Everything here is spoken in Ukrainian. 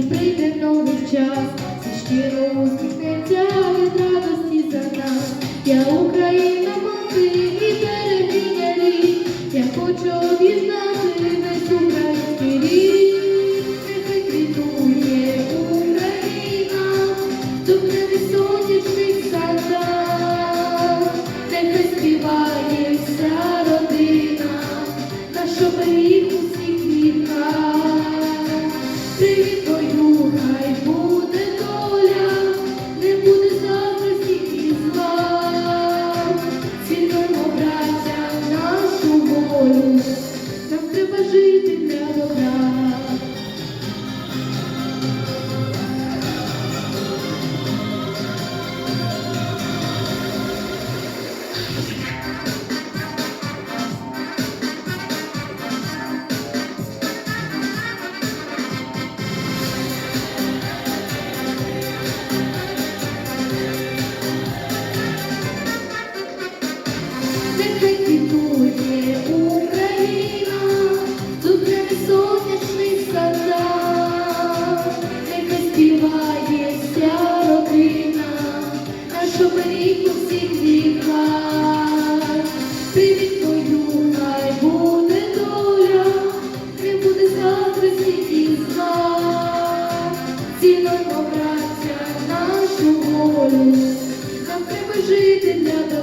і прийде новий час, і щиро усміхнеться від радості за нас. Я Україна мати і берегиня рік, я хочу об'єднати весь український рік, квітує Україна, тут не сонячний сад. Ой, духа, й Бог. всіх віках, привіт твою, хай доля, не буде завтра світі знак, цінно побраття нашу волю, нам треба жити для того.